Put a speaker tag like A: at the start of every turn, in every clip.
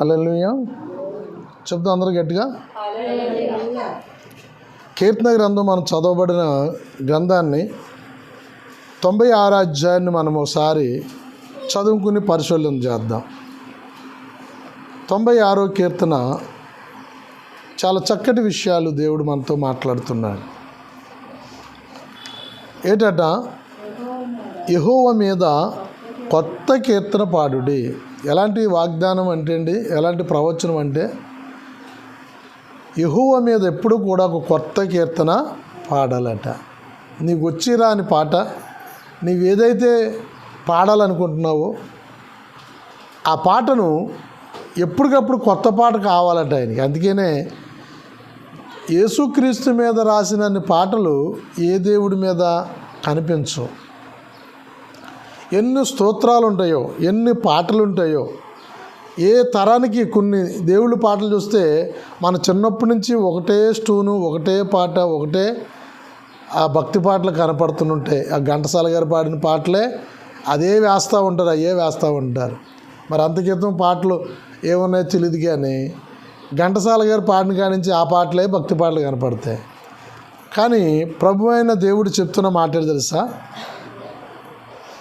A: Hallelujah. చెప్తా అందరూ గట్టిగా. కీర్తన గ్రంథం మనం చదవబడిన గ్రంథాన్ని తొంభై ఆరు అధ్యాయాన్ని మనం ఒకసారి చదువుకుని పరిశీలన చేద్దాం. తొంభై ఆరో కీర్తన చాలా చక్కటి విషయాలు దేవుడు మనతో మాట్లాడుతున్నాడు. ఏటట? యహోవ మీద కొత్త కీర్తన పాడుడి. ఎలాంటి వాగ్దానం అంటే అండి ఎలాంటి ప్రవచనం అంటే యహువ మీద ఎప్పుడు కూడా ఒక కొత్త కీర్తన పాడాలట. నీకు వచ్చిరా అని పాట నీవు ఏదైతే పాడాలనుకుంటున్నావో ఆ పాటను ఎప్పటికప్పుడు కొత్త పాట కావాలట ఆయనకి. అందుకనే యేసుక్రీస్తు మీద రాసినన్ని పాటలు ఏ దేవుడి మీద కనిపించవు. ఎన్ని స్తోత్రాలు ఉంటాయో ఎన్ని పాటలు ఉంటాయో ఏ తరానికి కొన్ని దేవుళ్ళ పాటలు చూస్తే మన చిన్నప్పటి నుంచి ఒకటే స్టూను ఒకటే పాట ఒకటే ఆ భక్తి పాటలు కనపడుతుంటాయి ఆ ఘంటసాల గారు పాడిన పాటలే అదే వేస్తూ ఉంటారు అయ్యే వేస్తూ ఉంటారు. మరి అంత క్రితం పాటలు ఏమున్నాయో తెలియదు కానీ ఘంటసాల గారు పాడిన కాడి నుంచి ఆ పాటలే భక్తి పాటలు కనపడతాయి. కానీ ప్రభు అయిన దేవుడు చెప్తున్న మాట తెలుసా?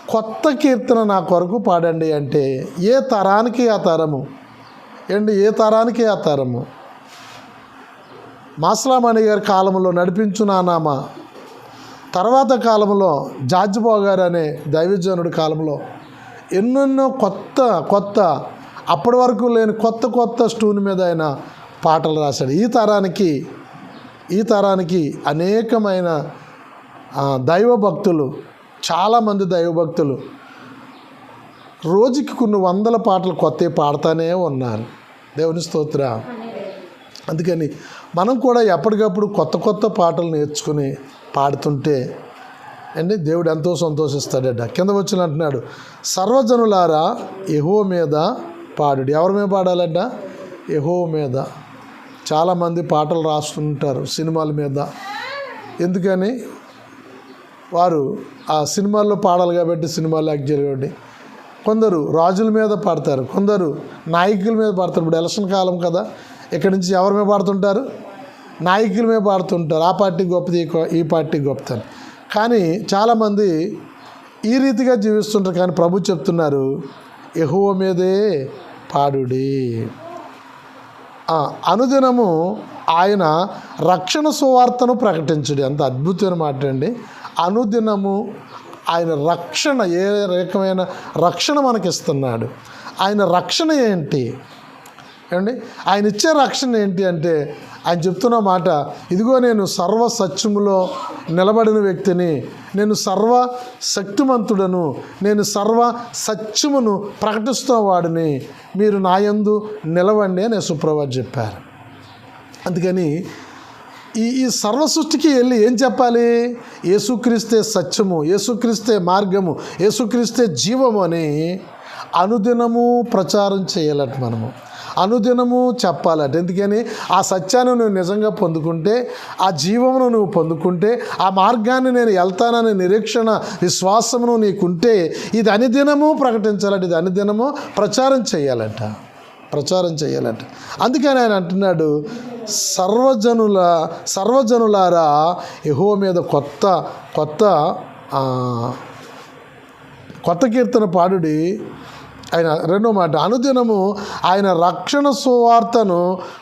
A: కొత్త కీర్తన నా కొరకు పాడండి అంటే ఏ తరానికి ఆ తరము? ఏంటి ఏ తరానికి ఆ తరము? మాస్లామణి గారి కాలంలో నడిపించు నా తర్వాత కాలంలో జార్జిబాబు గారు అనే దైవజనుడి కాలంలో ఎన్నెన్నో కొత్త కొత్త అప్పటి వరకు లేని కొత్త కొత్త స్టూన్ మీద ఆయన పాటలు రాశాడు. ఈ తరానికి ఈ తరానికి అనేకమైన దైవ భక్తులు చాలామంది దైవభక్తులు రోజుకి కొన్ని వందల పాటలు కొత్త పాడుతూనే ఉన్నారు. దేవుని స్తోత్ర. అందుకని మనం కూడా ఎప్పటికప్పుడు కొత్త కొత్త పాటలు నేర్చుకుని పాడుతుంటే అండి దేవుడు ఎంతో సంతోషిస్తాడట. కింద వచ్చిన అంటున్నాడు సర్వజనులారా ఎహో మీద పాడు ఎవరి మీద పాడాలంట? ఎహో మీద. చాలామంది పాటలు రాస్తుంటారు సినిమాల మీద. ఎందుకని? వారు ఆ సినిమాల్లో పాడాలి కాబట్టి సినిమాలు యాక్ట్ చేయాలి కాబట్టి కొందరు రాజుల మీద పాడతారు కొందరు నాయకుల మీద పాడతారు. ఇప్పుడు ఎలక్షన్ కాలం కదా ఇక్కడి నుంచి ఎవరి మీద పాడుతుంటారు? నాయకుల మీద పాడుతుంటారు. ఆ పార్టీ గొప్పది ఈ ఈ పార్టీ గొప్పదని కానీ చాలామంది ఈ రీతిగా జీవిస్తుంటారు. కానీ ప్రభు చెప్తున్నారు ఎహువ మీదే పాడుడి. అనుదినము ఆయన రక్షణ సువార్తను ప్రకటించుడి. అంత అద్భుతమైన మాట అండి. అనుదినము ఆయన రక్షణ ఏ రకమైన రక్షణ మనకిస్తున్నాడు? ఆయన రక్షణ ఏంటి? ఏమండి? ఆయన ఇచ్చే రక్షణ ఏంటి అంటే ఆయన చెప్తున్న మాట ఇదిగో నేను సర్వ సత్యములో నిలబడిన వ్యక్తిని నేను సర్వ శక్తిమంతుడను నేను సర్వ సత్యమును ప్రకటిస్తున్న వాడిని మీరు నాయందు నిలవండి అని సుప్రభాత్ చెప్పారు. అందుకని ఈ ఈ సర్వ సృష్టికి వెళ్ళి ఏం చెప్పాలి? యేసుక్రీస్తే సత్యము యేసుక్రీస్తే మార్గము యేసుక్రీస్తే జీవము అని అనుదినము ప్రచారం చేయాలట మనము. అనుదినము చెప్పాలట. ఎందుకని? ఆ సత్యాన్ని నువ్వు నిజంగా పొందుకుంటే ఆ జీవమును నువ్వు పొందుకుంటే ఆ మార్గాన్ని నేను వెళ్తాననే నిరీక్షణ విశ్వాసమును నీకుంటే ఇది అనుదినము ప్రకటించాలట ఇది అనుదినము ప్రచారం చేయాలట. ప్రచారం చేయాలంట. అందుకని ఆయన అంటున్నాడు సర్వజనుల సర్వజనులారా యహో మీద కొత్త కొత్త కొత్త కీర్తన పాడుడి. ఆయన రెండో మాట అనుదినము ఆయన రక్షణ సువార్తను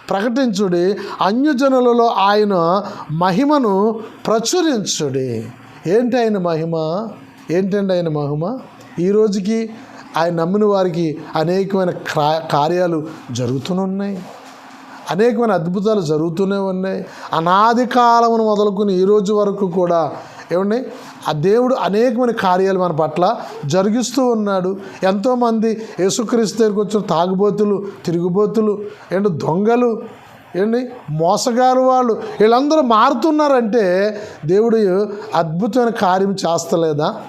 A: ప్రకటించుడి అన్యజనులలో ఆయన మహిమను ప్రచురించుడి. ఏంటి ఆయన మహిమ? ఏంటండి ఆయన మహిమ? ఈ రోజుకి ఆయన నమ్మిన వారికి అనేకమైన క్రా- కార్యాలు జరుగుతూనే ఉన్నాయి. అనేకమైన అద్భుతాలు జరుగుతూనే ఉన్నాయి. అనాది కాలమును మొదలుకొని ఈ రోజు వరకు కూడా ఏమండి ఆ దేవుడు అనేకమైన కార్యాలు మన పట్ల జరిగిస్తూ ఉన్నాడు. ఎంతోమంది యేసుక్రీస్తు దగ్గరికి వచ్చిన తాగుబోతులు తిరుగుబోతులు ఏంటి దొంగలు ఏంటి మోసగారు వాళ్ళు వీళ్ళందరూ మారుతున్నారంటే దేవుడు అద్భుతమైన కార్యం చేస్తలేదా?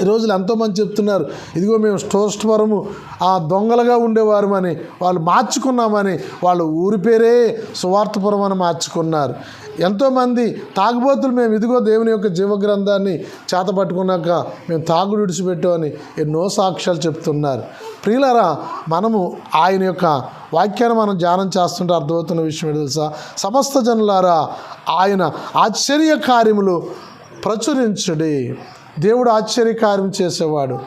A: ఈ రోజులు ఎంతోమంది చెప్తున్నారు ఇదిగో మేము స్టోష్టవరము ఆ దొంగలుగా ఉండేవారమని వాళ్ళు మార్చుకున్నామని వాళ్ళు ఊరి పేరే సువార్థపురం అని మార్చుకున్నారు. ఎంతోమంది తాగుబోతులు మేము ఇదిగో దేవుని యొక్క జీవగ్రంథాన్ని చేతపట్టుకున్నాక మేము తాగుడు విడిచిపెట్టామని ఎన్నో సాక్ష్యాలు చెప్తున్నారు. ప్రియులరా మనము ఆయన యొక్క వాక్యాన్ని మనం ధ్యానం చేస్తుంటే అర్థమవుతున్న విషయం ఏంటో తెలుసా? సమస్త జనులారా ఆయన ఆశ్చర్య కార్యములు ప్రచురించుడి. దేవుడు ఆశ్చర్యకార్యం చేసేవాడు.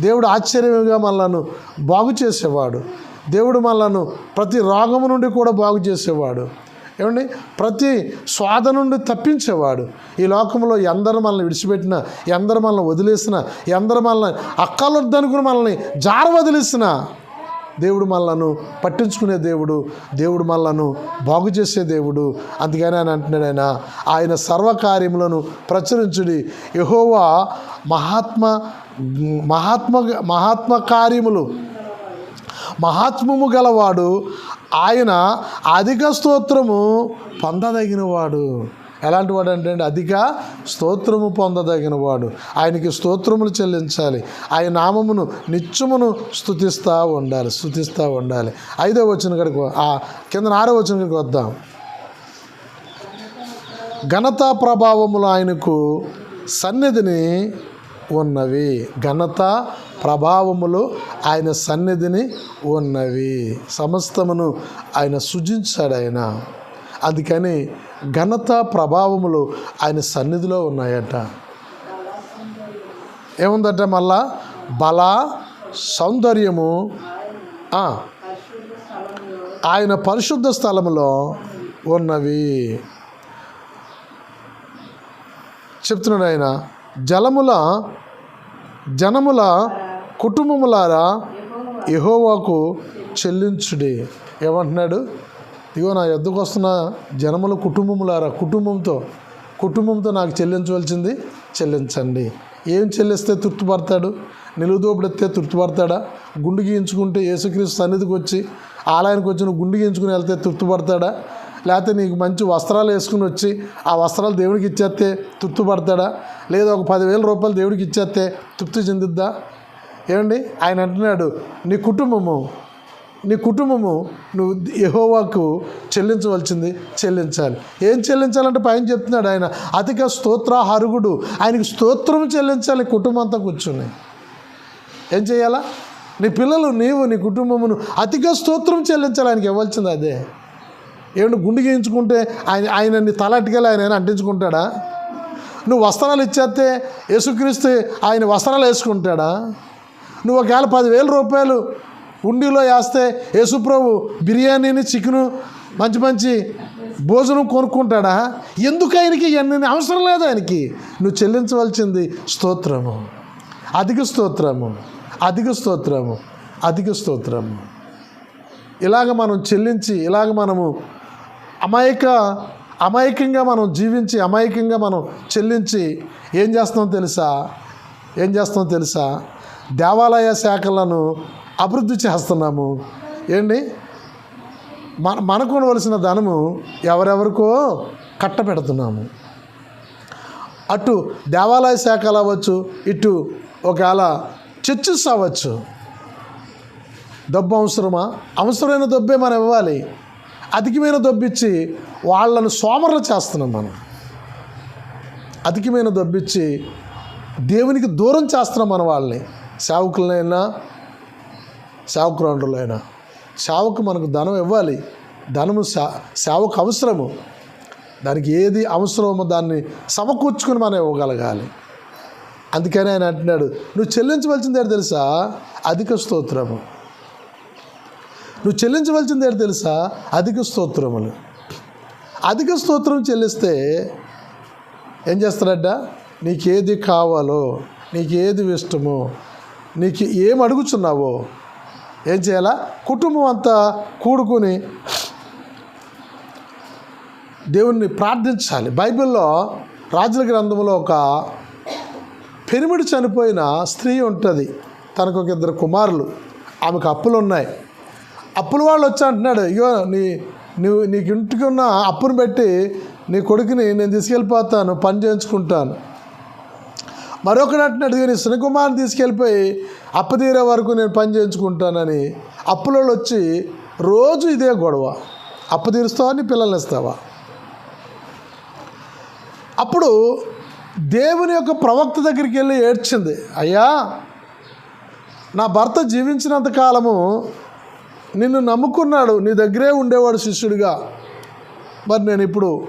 A: దేవుడు ఆశ్చర్యంగా మనలను బాగు చేసేవాడు. దేవుడు మనలను ప్రతి రోగము నుండి కూడా బాగు చేసేవాడు. ఏమండి? ప్రతి స్వాద నుండి తప్పించేవాడు. ఈ లోకంలో ఎందరు మనల్ని విడిచిపెట్టినా ఎందరు మనల్ని వదిలేసినా ఎందరు మనల్ని అక్కలొద్దనుకుని మనల్ని జార వదిలేసినా దేవుడు మనలను పట్టించుకునే దేవుడు దేవుడు మనలను బాగు చేసే దేవుడు. అందుకని ఆయన అంటున్నాడు ఆయన ఆయన సర్వకార్యములను ప్రచురించుడి. యహోవా మహాత్మ మహాత్మ మహాత్మ కార్యములు మహాత్మము గలవాడు ఆయన అధిక స్తోత్రము పొందదగినవాడు. ఎలాంటి వాడు అంటే అధిక స్తోత్రము పొందదగిన వాడు. ఆయనకి స్తోత్రములు చెల్లించాలి. ఆయన నామమును నిత్యమును స్థుతిస్తూ ఉండాలి స్థుతిస్తూ ఉండాలి. ఐదో వచ్చిన కడికి ఆ కింద ఆరో వచ్చిన కడికి వద్దాం. ఘనత ప్రభావములు ఆయనకు సన్నిధిని ఉన్నవి. ఘనత ప్రభావములు ఆయన సన్నిధిని ఉన్నవి. సమస్తమును ఆయన సృజించాడు ఆయన. అందుకని ఘనత ప్రభావములు ఆయన సన్నిధిలో ఉన్నాయట. ఏముందట మళ్ళా? బల సౌందర్యము ఆయన పరిశుద్ధ స్థలములో ఉన్నవి. చెప్తున్నాడు ఆయన జలముల జనముల కుటుంబములారా యెహోవాకు చెల్లించుడి. ఏమంటున్నాడు? ఇదిగో నా ఎద్దుకు వస్తున్న జనముల కుటుంబములారా కుటుంబంతో కుటుంబంతో నాకు చెల్లించవలసింది చెల్లించండి. ఏం చెల్లిస్తే తృప్తిపడతాడు? నిలువుదోపుడెత్తే తృప్తిపడతాడా? గుండు గీయించుకుంటే యేసుక్రీస్తు సన్నిధికి వచ్చి ఆలయానికి వచ్చి నువ్వు గుండు గీయించుకుని వెళ్తే తృప్తిపడతాడా? లేకపోతే నీకు మంచి వస్త్రాలు వేసుకుని వచ్చి ఆ వస్త్రాలు దేవుడికి ఇచ్చేస్తే తృప్తిపడతాడా? లేదా ఒక పదివేల రూపాయలు దేవుడికి ఇచ్చేస్తే తృప్తి చెందిద్దా? ఏమండి? ఆయన అంటున్నాడు నీ కుటుంబము నీ కుటుంబము నువ్వు యహోవాకు చెల్లించవలసింది చెల్లించాలి. ఏం చెల్లించాలంటే పైన చెప్తున్నాడు ఆయన అతిక స్తోత్ర హరుగుడు ఆయనకి స్తోత్రం చెల్లించాలి కుటుంబం అంతా కూర్చుని. ఏం చేయాలా? నీ పిల్లలు నీవు నీ కుటుంబమును అతిగా స్తోత్రం చెల్లించాలి ఆయనకి ఇవ్వాల్సింది అదే. ఏమిటి గుండు గీయించుకుంటే ఆయన ఆయనని తలట్టుకెళ్ళి ఆయన అంటించుకుంటాడా? నువ్వు వస్త్రాలు ఇచ్చేస్తే యేసుక్రీస్తు ఆయన వస్త్రాలు వేసుకుంటాడా? నువ్వు ఒకవేళ పదివేల రూపాయలు ఉండిలో వేస్తే యేసుప్రభు బిర్యానీని చికెను మంచి మంచి భోజనం కొనుక్కుంటాడా? ఎందుకు ఆయనకి? ఇవన్నీ అవసరం లేదు ఆయనకి. నువ్వు చెల్లించవలసింది స్తోత్రము. అధిక స్తోత్రము. అధిక స్తోత్రము. అధిక స్తోత్రము. ఇలాగ మనం చెల్లించి ఇలాగ మనము అమాయక అమాయకంగా మనం జీవించి అమాయకంగా మనం చెల్లించి ఏం చేస్తామో తెలుసా? ఏం చేస్తామో తెలుసా? దేవాలయ శాఖలను అభివృద్ధి చేస్తున్నాము. ఏంటి? మన మనకు ఉండవలసిన ధనము ఎవరెవరికో కట్టపెడుతున్నాము అటు దేవాలయ శాఖలు అవ్వచ్చు ఇటు ఒకవేళ చర్చెస్ అవ్వచ్చు. డబ్బు అవసరమా? అవసరమైన డబ్బే మనం ఇవ్వాలి. అధికమైన దొబ్బిచ్చి వాళ్ళను సోమరులు చేస్తున్నాం మనం. అధికమైన దొబ్బిచ్చి దేవునికి దూరం చేస్తున్నాం మన వాళ్ళని. సేవకురాండ్రులు ఆయన. సేవకు మనకు ధనం ఇవ్వాలి. ధనము సేవకు అవసరము. దానికి ఏది అవసరమో దాన్ని సమకూర్చుకొని మనం ఇవ్వగలగాలి. అందుకని ఆయన అంటున్నాడు నువ్వు చెల్లించవలసింది ఏంటో తెలుసా? అధిక స్తోత్రము. నువ్వు చెల్లించవలసింది ఏంటో తెలుసా? అధిక స్తోత్రములు. అధిక స్తోత్రం చెల్లిస్తే ఏం చేస్తాడట? నీకు ఏది కావాలో నీకు ఏది ఇష్టమో నీకు ఏం అడుగుచున్నావో ఏం చేయాలా? కుటుంబం అంతా కూడుకుని దేవుణ్ణి ప్రార్థించాలి. బైబిల్లో రాజుల గ్రంథంలో ఒక పెనిమిడి చనిపోయిన స్త్రీ ఉంటుంది. తనకు ఒక ఇద్దరు కుమారులు. ఆమెకు అప్పులు ఉన్నాయి. అప్పుల వాళ్ళు వచ్చి అంటున్నాడు ఇగో నీ నువ్వు నీకు ఇంటికి ఉన్న అప్పును పెట్టి నీ కొడుకుని నేను తీసుకెళ్ళిపోతాను పని చేయించుకుంటాను. మరొకడు అంటున్నాడు కానీ శనికుమార్ని తీసుకెళ్ళిపోయి అప్పతీరే వరకు నేను పని చేయించుకుంటానని. అప్పులో వచ్చి రోజు ఇదే గొడవ. అప్పు తీరుస్తావా? నీ పిల్లల్ని ఇస్తావా? అప్పుడు దేవుని యొక్క ప్రవక్త దగ్గరికి వెళ్ళి ఏడ్చింది అయ్యా నా భర్త జీవించినంత కాలము నిన్ను నమ్ముకున్నాడు. నీ దగ్గరే ఉండేవాడు శిష్యుడిగా. మరి నేను ఇప్పుడు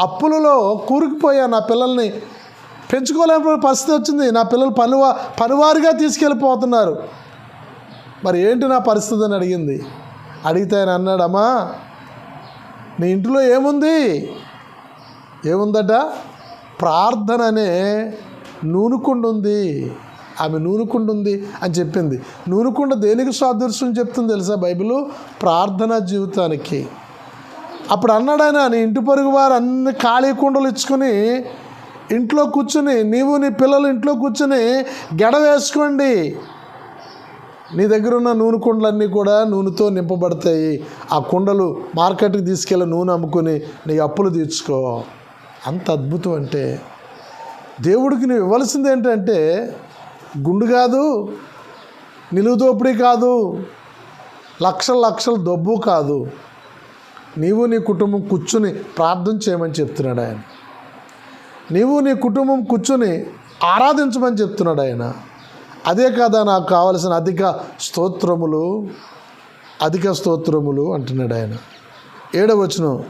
A: అప్పులలో కూరుకుపోయా నా పిల్లల్ని పెంచుకోలేని పరిస్థితి వచ్చింది. నా పిల్లలు పనివా పనివారిగా తీసుకెళ్ళిపోతున్నారు. మరి ఏంటి నా పరిస్థితి అని అడిగింది. అడిగితే ఆయన అన్నాడమ్మా నీ ఇంట్లో ఏముంది? ఏముందట? ప్రార్థన అనే నూనుకుండుంది. ఆమె నూనుకుండుంది అని చెప్పింది. నూనుకుండ దేనికి సాదృశ్యం చెప్తుంది తెలుసా బైబిల్? ప్రార్థనా జీవితానికి. అప్పుడు అన్నాడు ఆయన నీ ఇంటి పొరుగు వారు అన్ని ఖాళీ కుండలు ఇచ్చుకొని ఇంట్లో కూర్చుని నీవు నీ పిల్లలు ఇంట్లో కూర్చుని గెడ వేసుకోండి. నీ దగ్గర ఉన్న నూనె కుండలన్నీ కూడా నూనెతో నింపబడతాయి. ఆ కుండలు మార్కెట్కి తీసుకెళ్ళి నూనె అమ్ముకొని నీ అప్పులు తీర్చుకో. అంత అద్భుతం అంటే దేవుడికి నువ్వు ఇవ్వాల్సింది ఏంటంటే గుండు కాదు నిలువు దోపిడీ కాదు లక్షల లక్షల దబ్బు కాదు. నీవు నీ కుటుంబం కూర్చుని ప్రార్థన చేయమని చెప్తున్నాడు ఆయన. నీవు నీ కుటుంబం కూర్చుని ఆరాధించమని చెప్తున్నాడు ఆయన. అదే కదా నాకు కావలసిన అధిక స్తోత్రములు అధిక స్తోత్రములు అంటున్నాడు ఆయన. ఏడవచనం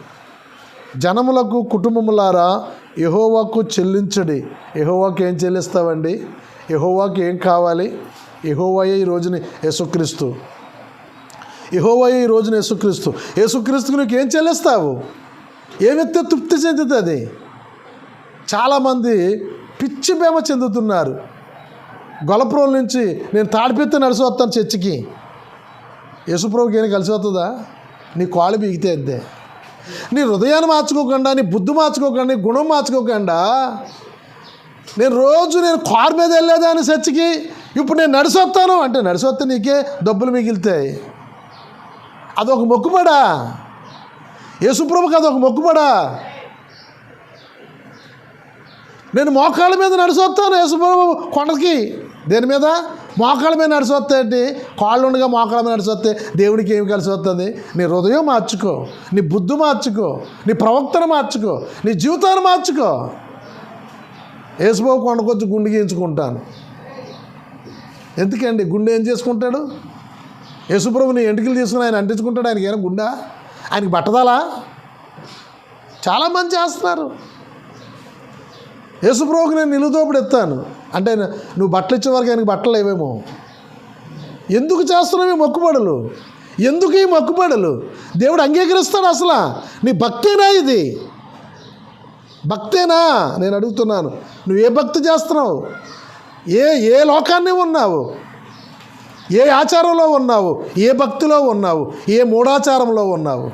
A: జనములకు కుటుంబములారా యహోవాకు చెల్లించడి. ఎహోవాకు ఏం చెల్లిస్తావండి? యహోవాకి ఏం కావాలి? యహోవాయే ఈ రోజుని యేసుక్రీస్తు. యహోవాయే ఈ రోజున యేసుక్రీస్తు. యేసుక్రీస్తుకు నీకు ఏం చెల్లిస్తావు? ఏ వ్యక్తి తృప్తి చెందుతుంది చాలామంది పిచ్చి బేమ చెందుతున్నారు. గొలపురం నుంచి నేను తాడిపిత్త నడిచి వస్తాను చర్చికి. యేసుప్రభుకి ఏం కలిసి వస్తుందా? నీ కాళ్ళు బిగితే అంతే. నీ హృదయాన్ని మార్చుకోకుండా నీ బుద్ధి మార్చుకోకుండా నీ గుణం మార్చుకోకుండా నేను రోజు నేను కారు మీద వెళ్ళేదాన్ని చర్చికి? ఇప్పుడు నేను నడిచి వస్తాను అంటే నడిచి వస్తే నీకే డబ్బులు మిగిలితాయి. అదొక మొక్కుబడా. యేసుప్రభుకి అదొక మొక్కుబడా. నేను మోకాళ్ళ మీద నడిచొస్తాను యేసుప్రభు కొండకి. దేని మీద? మోకాళ్ళ మీద నడిచొస్తాయండి కాళ్ళు ఉండగా మోకాళ్ళ మీద నడిచొస్తే దేవుడికి ఏమి కలిసి వస్తుంది? నీ హృదయం మార్చుకో నీ బుద్ధి మార్చుకో నీ ప్రవక్తను మార్చుకో నీ జీవితాన్ని మార్చుకో. యేసుబాబు కొండకొచ్చి గుండె గీయించుకుంటాను. ఎందుకండి? గుండె ఏం చేసుకుంటాడు? యేసుప్రభు నీ ఎంటికలు తీసుకుని ఆయన అంటించుకుంటాడు. ఆయనకి ఏమైనా గుండా? ఆయనకి బట్టదాలా? చాలామంది చేస్తున్నారు. యేసుప్రభుకి నేను నిలుదోపుడు ఎత్తాను. అంటే నువ్వు బట్టలు ఇచ్చే వరకు ఆయనకి బట్టలు లేవేమో. ఎందుకు చేస్తున్నావు ఈ మొక్కుబడులు? ఎందుకు ఈ మొక్కుబడులు? దేవుడు అంగీకరిస్తాడు అసలు. నీ భక్తేనా ఇది? భక్తేనా? నేను అడుగుతున్నాను. నువ్వు ఏ భక్తి చేస్తున్నావు? ఏ ఏ లోకాన్ని ఉన్నావు? ఏ ఆచారంలో ఉన్నావు? ఏ భక్తిలో ఉన్నావు? ఏ మూఢాచారంలో ఉన్నావు?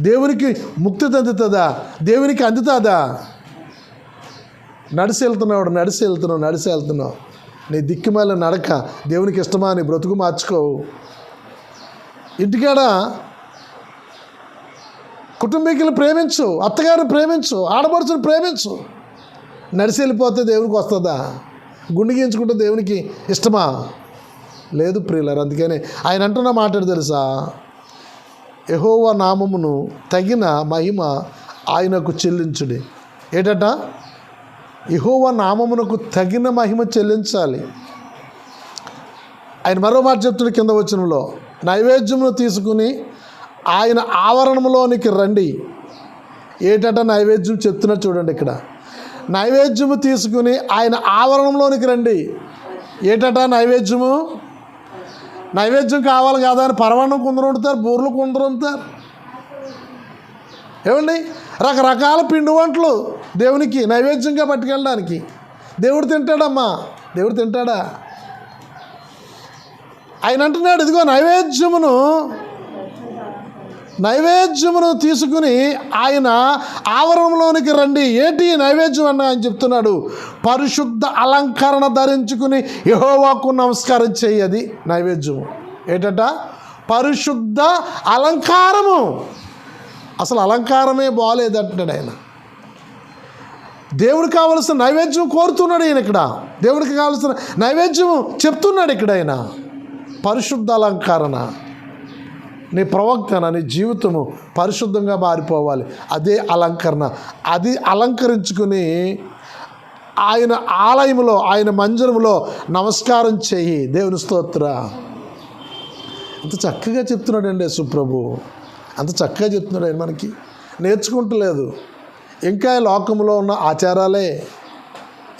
A: దేవునికి ముక్తి అందుతుందా దేవునికి అందుతుందా? నడిచి వెళ్తున్నావు నడిచి వెళ్తున్నావు నడిచి వెళ్తున్నావు నీ దిక్కుమాల నడక. దేవునికి ఇష్టమా? నీ బ్రతుకు మార్చుకోవు ఇంటికాడ కుటుంబీకులు ప్రేమించు అత్తగారిని ప్రేమించు ఆడపడుచుని ప్రేమించు. నడిచి వెళ్ళిపోతే దేవునికి వస్తుందా? గుండె గీయించుకుంటే దేవునికి ఇష్టమా? లేదు ప్రియులారు అందుకని ఆయన అంటున్న మాట తెలుసా? యహోవా నామమును తగిన మహిమ ఆయనకు చెల్లించుడి. ఏటట? యహోవా నామమునకు తగిన మహిమ చెల్లించాలి. ఆయన మరో మాట చెప్తున్న కింద వచనంలో నైవేద్యమును తీసుకుని ఆయన ఆవరణంలోనికి రండి. ఏటట నైవేద్యం చెప్తున్నా చూడండి ఇక్కడ. నైవేద్యము తీసుకుని ఆయన ఆవరణంలోనికి రండి. ఏటట నైవేద్యము? నైవేద్యం కావాలి కదా అని పరవాణం కొందరు వండుతారు బూర్లు కొందరు వండుతారు. ఏమండి? రకరకాల పిండి వంటలు దేవునికి నైవేద్యంగా పట్టుకెళ్ళడానికి. దేవుడు తింటాడమ్మా. దేవుడు తింటాడా? ఆయన అంటున్నాడు ఇదిగో నైవేద్యమును నైవేద్యమును తీసుకుని ఆయన ఆవరణంలోనికి రండి. ఏంటి నైవేద్యం అన్న ఆయన చెప్తున్నాడు? పరిశుద్ధ అలంకరణ ధరించుకుని యహోవాకు నమస్కారం చెయ్యది నైవేద్యము. ఏటట? పరిశుద్ధ అలంకారము. అసలు అలంకారమే బాగాలేదంటున్నాడు ఆయన. దేవుడికి కావలసిన నైవేద్యం కోరుతున్నాడు ఈయన ఇక్కడ. దేవుడికి కావలసిన నైవేద్యం చెప్తున్నాడు ఇక్కడ ఆయన. పరిశుద్ధ అలంకరణ. నీ ప్రవక్తన నీ జీవితము పరిశుద్ధంగా మారిపోవాలి. అదే అలంకరణ. అది అలంకరించుకుని ఆయన ఆలయంలో ఆయన మందిరంలో నమస్కారం చేయి. దేవుని స్తోత్ర. ఇంత చక్కగా చెప్తున్నాడండి సుప్రభు అంత చక్కగా చెప్తున్నాడు ఆయన మనకి. నేర్చుకుంటలేదు. ఇంకా లోకంలో ఉన్న ఆచారాలే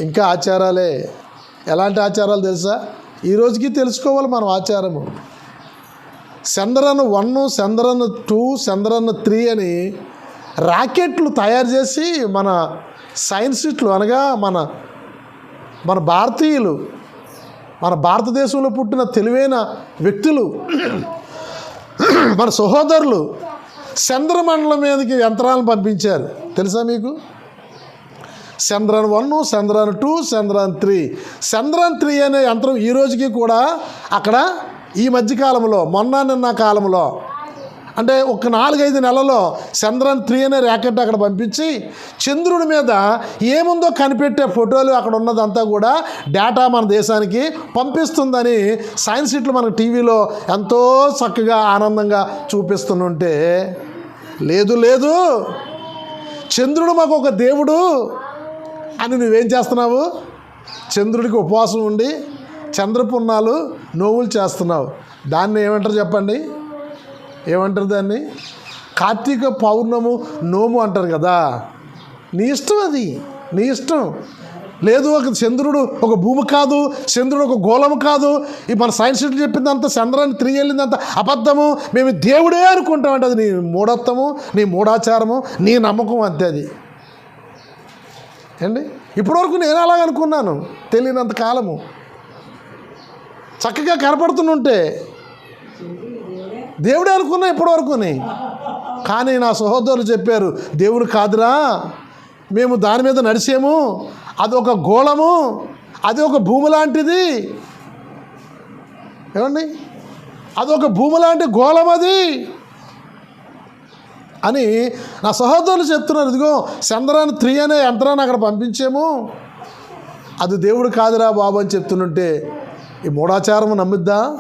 A: ఇంకా ఆచారాలే. ఎలాంటి ఆచారాలు తెలుసా? ఈ రోజుకి తెలుసుకోవాలి మనం ఆచారము. Chandrayaan one Chandrayaan two Chandrayaan three అని రాకెట్లు తయారు చేసి మన సైన్సిస్టులు అనగా మన మన భారతీయులు మన భారతదేశంలో పుట్టిన తెలివైన వ్యక్తులు మన సహోదరులు చంద్రమండలం మీదకి యంత్రాలను పంపించారు. తెలుసా మీకు? Chandrayaan one Chandrayaan two Chandrayaan three. Chandrayaan three అనే యంత్రం ఈ రోజుకి కూడా అక్కడ ఈ మధ్యకాలంలో మొన్న నిన్న కాలంలో అంటే ఒక నాలుగైదు నెలలో చంద్రన్ త్రీ అనే ర్యాకెట్ అక్కడ పంపించి చంద్రుడి మీద ఏముందో కనిపెట్టే ఫోటోలు అక్కడ ఉన్నదంతా కూడా డేటా మన దేశానికి పంపిస్తుందని సైన్స్ సిట్లు మనకు టీవీలో ఎంతో చక్కగా ఆనందంగా చూపిస్తుంటే లేదు లేదు. చంద్రుడు మాకు ఒక దేవుడు అని నువ్వేం చేస్తున్నావు? చంద్రుడికి ఉపవాసం ఉండి చంద్రపున్నాలు నోవులు చేస్తున్నావు. దాన్ని ఏమంటారు చెప్పండి? ఏమంటారు దాన్ని? కార్తీక పౌర్ణము నోము అంటారు కదా. నీ ఇష్టం అది. నీ ఇష్టం. లేదు ఒక చంద్రుడు ఒక భూమి కాదు చంద్రుడు ఒక గోళము కాదు. ఈ మన సైన్స్ చెప్పింది చెప్పిందంత చంద్రాన్ని తిరిగి వెళ్ళిందంత అబద్ధము. మేము దేవుడే అనుకుంటామంటే అది నీ మూఢత్వము నీ మూఢాచారము నీ నమ్మకం అంతే అది. ఏండి ఇప్పటివరకు నేను అలాగ అనుకున్నాను తెలియనంత కాలము. చక్కగా కనపడుతుంటే దేవుడే అనుకున్నా ఇప్పటివరకుని. కానీ నా సహోదరులు చెప్పారు దేవుడు కాదురా మేము దాని మీద నడిచాము. అది ఒక గోళము అది ఒక భూమి లాంటిది. ఏమండి? అది ఒక భూమి లాంటి గోళం అది. అని నా సహోదరులు చెప్తున్నారు ఇదిగో చంద్రాన్ని త్రీ అనే యంత్రాన్ని అక్కడ పంపించాము. అది దేవుడు కాదురా బాబు అని చెప్తుంటే ఈ మూఢాచారము నమ్మిద్దా?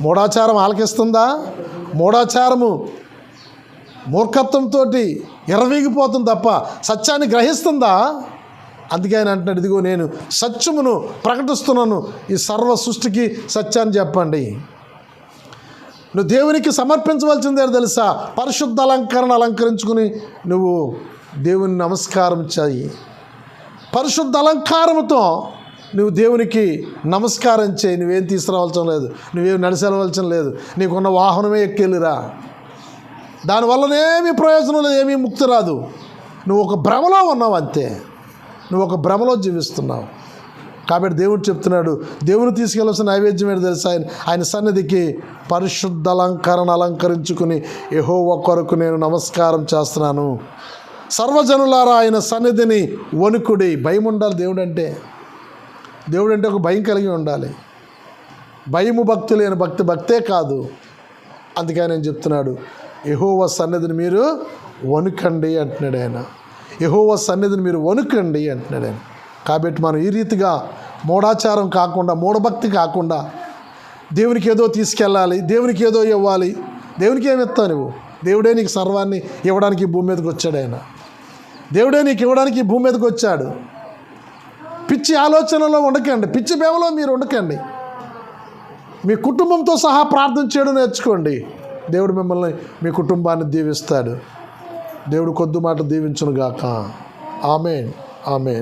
A: మూఢాచారం ఆలకిస్తుందా? మూఢాచారము మూర్ఖత్వంతో ఎర్రవీగిపోతుంది తప్ప సత్యాన్ని గ్రహిస్తుందా? అందుకే ఆయన అంటున్నాడు ఇదిగో నేను సత్యమును ప్రకటిస్తున్నాను. ఈ సర్వ సృష్టికి సత్యాన్ని చెప్పండి. నువ్వు దేవునికి సమర్పించవలసిందే తెలుసా? పరిశుద్ధ అలంకరణ అలంకరించుకుని నువ్వు దేవుని నమస్కారం చేయి. పరిశుద్ధ అలంకారముతో నువ్వు దేవునికి నమస్కారం చేయి నువ్వేం తీసుకురావాల్సిన లేదు నువ్వేం నడిచెలవలసిన లేదు నీకున్న వాహనమే ఎక్కెళ్ళిరా. దానివల్లనేమి ప్రయోజనం లేదు ఏమీ ముక్తి రాదు. నువ్వు ఒక భ్రమలో ఉన్నావు అంతే. నువ్వు ఒక భ్రమలో జీవిస్తున్నావు. కాబట్టి దేవుడు చెప్తున్నాడు దేవుని తీసుకెళ్ళవలసిన నైవేద్యం ఏంటి తెలుసు? ఆయన ఆయన సన్నిధికి పరిశుద్ధ అలంకరణ అలంకరించుకుని ఎహో కొరకు నేను నమస్కారం చేస్తున్నాను. సర్వజనులారా ఆయన సన్నిధిని వణుకుడి భయం ఉండాలి దేవుడు అంటే దేవుడు అంటే ఒక భయం కలిగి ఉండాలి. భయము భక్తి లేని భక్తి భక్తే కాదు. అందుకే ఆయన చెప్తున్నాడు? యహోవ సన్నిధిని మీరు వణుకండి అంటున్నాడు ఆయన. యహోవ సన్నిధిని మీరు వణుకండి అంటున్నాడు ఆయన. కాబట్టి మనం ఈ రీతిగా మూఢాచారం కాకుండా మూఢభక్తి కాకుండా దేవునికి ఏదో తీసుకెళ్ళాలి దేవునికి ఏదో ఇవ్వాలి. దేవునికి ఏమి ఇస్తావు నువ్వు? దేవుడే నీకు సర్వాన్ని ఇవ్వడానికి భూమి మీదకి వచ్చాడు ఆయన. దేవుడే నీకు ఇవ్వడానికి భూమి మీదకి వచ్చాడు. పిచ్చి ఆలోచనలో ఉండకండి. పిచ్చి బేమలో మీరు ఉండకండి. మీ కుటుంబంతో సహా ప్రార్థన చేయడం నేర్చుకోండి. దేవుడు మిమ్మల్ని మీ కుటుంబాన్ని దీవిస్తాడు. దేవుడు కొద్ది మాట దీవించునుగాక. ఆమె ఆమె